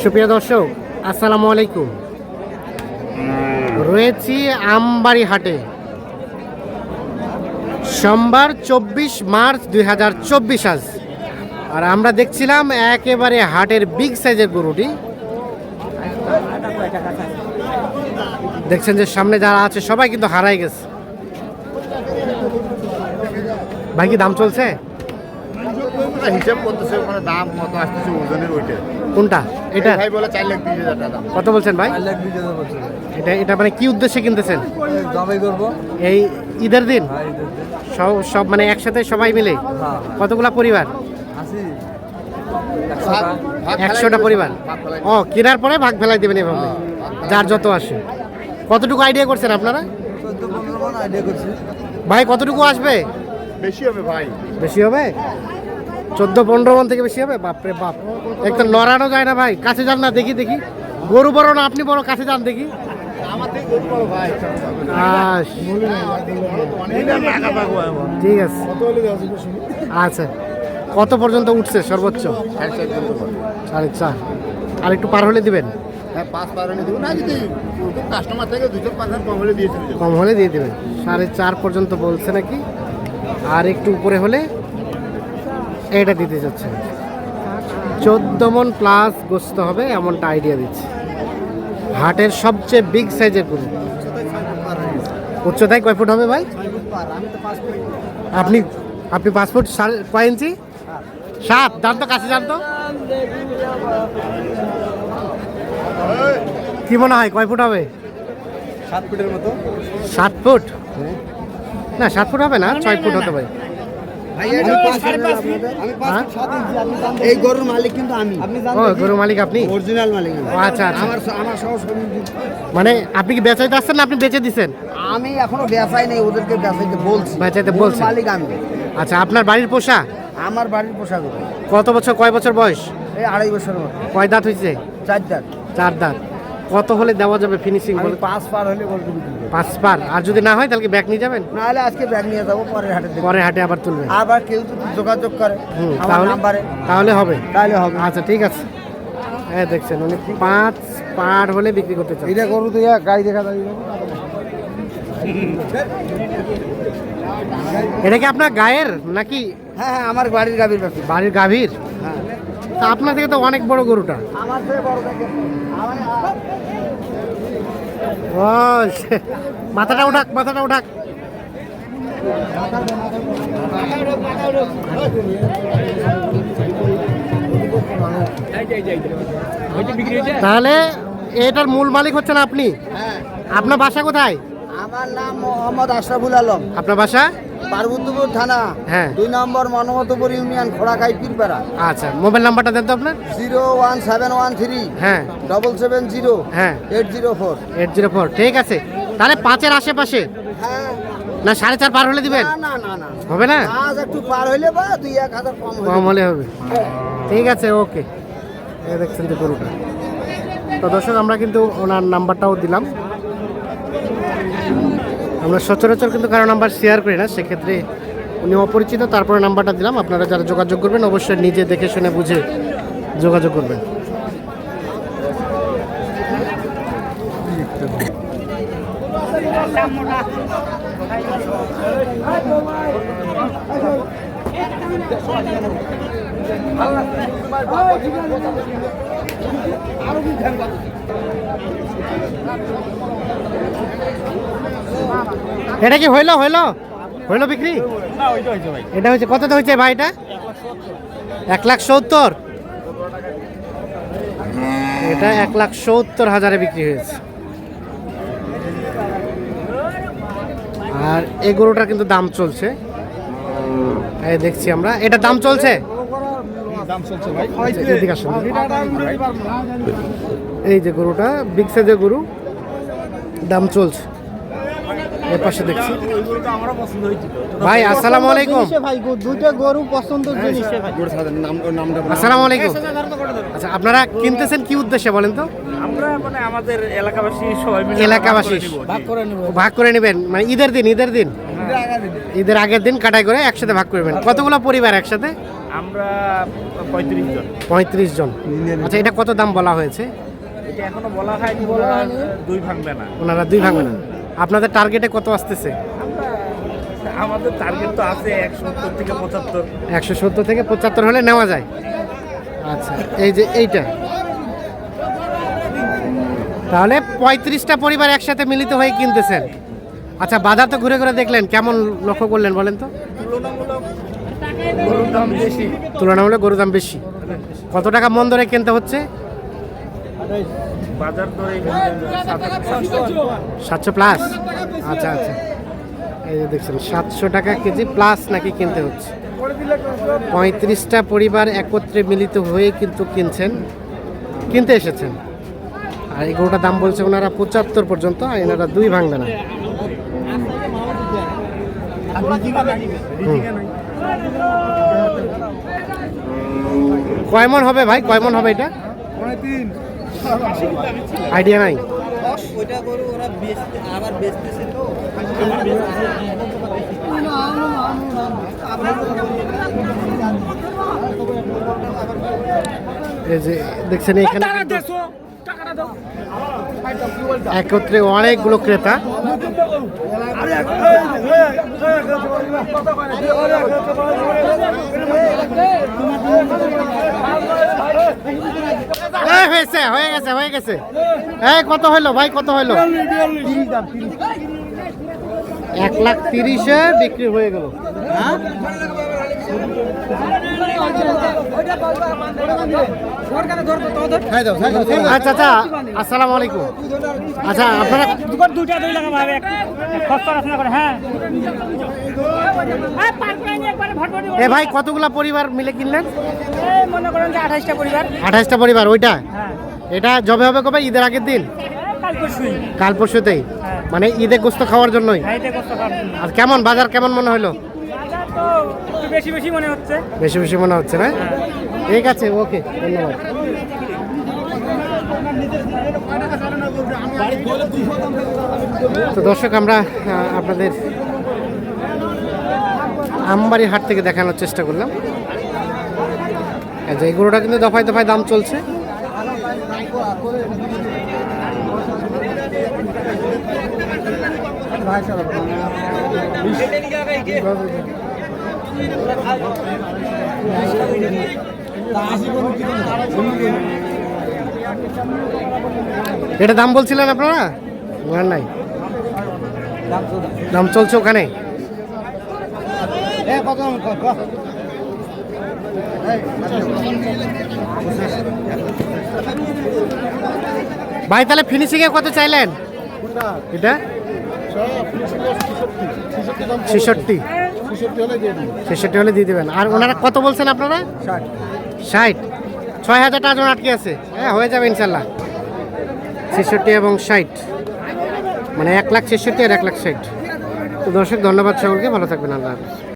সুপ্রিয় দর্শক, আসসালামু আলাইকুম। রয়েছি আমবাড়ি হাটে সোমবার চব্বিশ মার্চ দুই হাজার চব্বিশ আজ। আর আমরা দেখছিলাম একেবারে হাটের বিগ সাইজের গরুটি। দেখছেন যে সামনে যারা আছে, সবাই কিন্তু হারাই গেছে। ভাই, কি দাম চলছে? হিসাব করতেছে ওখানে দাম কত আসতেছে ওজনের ওইটা। কোনটা? এটা? ভাই বলে চার লাখ বিশ হাজার টাকা। কত বলছেন ভাই? লাখ বিশ হাজার এটা এটা মানে কি উদ্দেশ্যে কিনতেছেন? জবাই করব। এই ঈদের দিন? হ্যাঁ এই দেখতে। সব সব মানে একসাথে সবাই মিলে? হ্যাঁ হ্যাঁ। কতগুলা পরিবার? একশোটা। পরিবার? ও কেনার পরে ভাগ ফেলাই দেবেন এভাবে? যার যত আসে। কতটুকু আইডিয়া করছেন আপনারা? ভাই কতটুকু আসবে? বেশি হবে ভাই। বেশি হবে? চোদ্দ পনেরো মন থেকে বেশি হবে? বাপরে বাপ। একদম নড়ানো যায় না ভাই। কাছে যান না, দেখি দেখি। গরু বড় না, আপনি বড়, কাছে যান, দেখি। ঠিক আছে। আচ্ছা। কত পর্যন্ত উঠছে সর্বোচ্চ? সাড়ে চার। আর একটু পার হলে দিবেন? কম হলে দিয়ে দেবেন। সাড়ে চার পর্যন্ত বলছে নাকি? আর একটু উপরে হলে? এটা দিতে যাচ্ছে চোদ্দ মন প্লাস গোস্ত হবে এমনটা আইডিয়া দিচ্ছে। হাটের সবচেয়ে বিগ সাইজের গরু উচ্চতায় কয় ফুট হবে ভাই? আপনি আপনি পাঁচ ফুট কয় ইঞ্চি সাত। জানতো কাছে জানতো কি মনে হয় কয় ফুট হবে? সাত ফুটের মতো। সাত ফুট? না সাত ফুট হবে না ছয় ফুট হতে পারে? এই গরুর মালিক কিন্তু আমি। আপনি ও গরু মালিক আপনি? অরিজিনাল মালিক। আচ্ছা আচ্ছা। আমার আমার সহ মানে আপনি কি বেচাইতে আসছেন না আপনি বেচে দিছেন? আমি এখনও বেচাই নেই ওদেরকে বেচাইতে বলছি। বেচাইতে গরুর বলছেন। মালিক আমি। আচ্ছা আপনার বাড়ির পোষা? আমার বাড়ির পোশাক গরু। কত বছর কয় বছর বয়স? এই আড়াই বছর কয় দাঁত হয়েছে চার দাঁত। চার দাঁত। কত হলে দেওয়া যাবে ফিনিশিং বলে পাঁচ পার হলে করব। পাঁচ পার। আর যদি না হয় তাহলে ব্যাগ নিয়ে যাবেন? নাহলে আজকে ব্যাগ নিয়ে যাব পরের হাটে দেখব। পরে হাটে আবার তুলবেন। আবার কেউ যদি যোগাযোগ করে তাহলে তাহলে হবে। তাহলে হবে। আচ্ছা ঠিক আছে। হ্যাঁ দেখছেন উনি পাঁচ পার হলে বিক্রি করতে চান। এটা গরু তো গাড়ি দেখা যাবে এটা কি আপনার গায়ের নাকি? হ্যাঁ হ্যাঁ আমার বাড়ির গাভীর বাড়ির গাভীর? হ্যাঁ। তা আপনার থেকে তো অনেক বড় গরুটা। ও মাথাটা উঠাক মাথাটা উঠাক। তাহলে এটার মূল মালিক হচ্ছেন আপনি। হ্যাঁ। আপনার বাসা কোথায়? আমার নাম মোহাম্মদ আশরাফুল আলম। আপনার বাসা? পার্বতীপুর থানা হ্যাঁ। দুই নম্বর মনমতপুর ইউনিয়ন খোড়াকাই পীরপাড়া আচ্ছা মোবাইল নাম্বারটা দেন তো আপনার। Zero one seven one three হ্যাঁ। ডবল সেভেন জিরো হ্যাঁ। Eight zero four. Eight zero four ঠিক আছে। তাহলে পাঁচের আশেপাশে? হ্যাঁ। না সাড়ে চার পার হলে দিবেন? না না না হবে না? আজ একটু পার হইলে বা দুই এক হাজার কম কম হলে হবে। ঠিক আছে ওকে। দেখছেন যে গরুটা। তো দর্শক আমরা কিন্তু ওনার নাম্বারটাও দিলাম। আমরা সচরাচর কিন্তু কারও নাম্বার শেয়ার করি না, সেক্ষেত্রে উনি অপরিচিত, তারপরে নাম্বারটা দিলাম। আপনারা যারা যোগাযোগ করবেন, অবশ্যই নিজে দেখে শুনে বুঝে যোগাযোগ করবেন। এটা কি হইল হইল? হইল বিক্রি? এটা হয়েছে কত হয়েছে ভাই এটা? এক লাখ সত্তর। এটা এক লাখ সত্তর হাজারে বিক্রি হয়েছে। আর এই গরুটার কিন্তু দাম চলছে। এই দেখছি আমরা। এটা দাম চলছে। এই যে গরুটা বিগ যে গরু। দাম চলছে। এর পাশে দেখছি। ভাই আসসালামু আলাইকুম। ভাই দুইটা গরু পছন্দের জিনিস। আসসালামু আলাইকুম। আচ্ছা আপনারা কিনতেছেন কি উদ্দেশ্যে বলেন তো? আমরা মানে আমাদের এলাকাবাসী সবাই মিলে এলাকাবাসী। ভাগ করে নেব। ভাগ করে নেবেন? মানে ঈদের দিন ঈদের দিন? ঈদের আগের দিন কাটাই করে একসাথে ভাগ করবেন কতগুলো পরিবার একসাথে? আমরা পঁয়ত্রিশ জন। পঁয়ত্রিশ জন। আচ্ছা এটা কত দাম বলা হয়েছে? এটা এখনও বলা হয়নি বলা দুই ভাঙবে না। ওনারা দুই ভাঙবে না। আপনাদের টার্গেটে কত আসতেছে? আমাদের টার্গেট তো আছে একশো সত্তর থেকে পঁচাত্তর। একশো সত্তর থেকে পঁচাত্তর হলে নেওয়া যায়। আচ্ছা এই যে এইটা। তাহলে পঁয়ত্রিশটা পরিবার একসাথে মিলিত হয়ে কিনতেছেন। আচ্ছা বাজার তো ঘুরে ঘুরে দেখলেন কেমন লক্ষ্য করলেন বলেন তো? তুলনামূলক গরুর দাম বেশি। তুলনামূলক গরুর দাম বেশি। কত টাকা মন ধরে কিনতে হচ্ছে? বাজার দরে সাতশো প্লাস। আচ্ছা আচ্ছা। এই যে দেখছেন, সাতশো টাকা কেজি প্লাস নাকি কিনতে হচ্ছে। পঁয়ত্রিশটা পরিবার একত্রে মিলিত হয়ে কিন্তু কিনছেন, কিনতে এসেছেন। আর এই গরুটার দাম বলছে ওনারা পঁচাত্তর পর্যন্ত, আর এনারা দুই ভাঙবে না। কয়মন হবে ভাই? কয়মন হবে এটা? আইডিয়া নাই? ওইটা গরু ওরা বেচতে আবার বেচতেছে তো। এই যে দেখছেন এখানে একত্রে অনেকগুলো ক্রেতা। এই হয়েছে, হয়ে গেছে হয়ে গেছে। এই, কত হইল ভাই, কত হইল? এক লাখ তিরিশে বিক্রি হয়ে গেল। আচ্ছা আচ্ছা আসসালামু আলাইকুম। আচ্ছা আপনারা ভাই, কতগুলা পরিবার মিলে কিনলেন? যে আঠাশটা পরিবার পরিবার, ওইটা? এটা জবে হবে কবে? ঈদের আগের দিন? কাল পরশুতেই। মানে ঈদে গোস্ত খাওয়ার জন্যই। আর কেমন, বাজার কেমন মনে হলো? বেশি বেশি মনে হচ্ছে। বেশি বেশি মনে হচ্ছে না? ঠিক আছে ওকে ধন্যবাদ। তো দর্শক আমরা আপনাদের আমবাড়ি হাট থেকে দেখানোর চেষ্টা করলাম। যে এই গরুটা কিন্তু দফায় দফায় দাম চলছে। এটা দাম বলছিলেন আপনারা? বলেন নাই। দাম চলছে ওখানে। ভাই তাহলে ফিনিশিং এ কত চাইলেন? এটা? ছেষট্টি। ছেষট্টি হলে দিয়ে দেবেন। আর ওনারা কত বলছেন আপনারা? ষাট। ছয় হাজার টাকা জন আটকে আছে হ্যাঁ হয়ে যাবে ইনশাল্লাহ। ছেষট্টি এবং ষাট। মানে এক লাখ ছেষট্টি আর এক লাখ ষাট। তো দর্শক ধন্যবাদ সকলকে। ভালো থাকবেন আল্লাহ হাফিজ।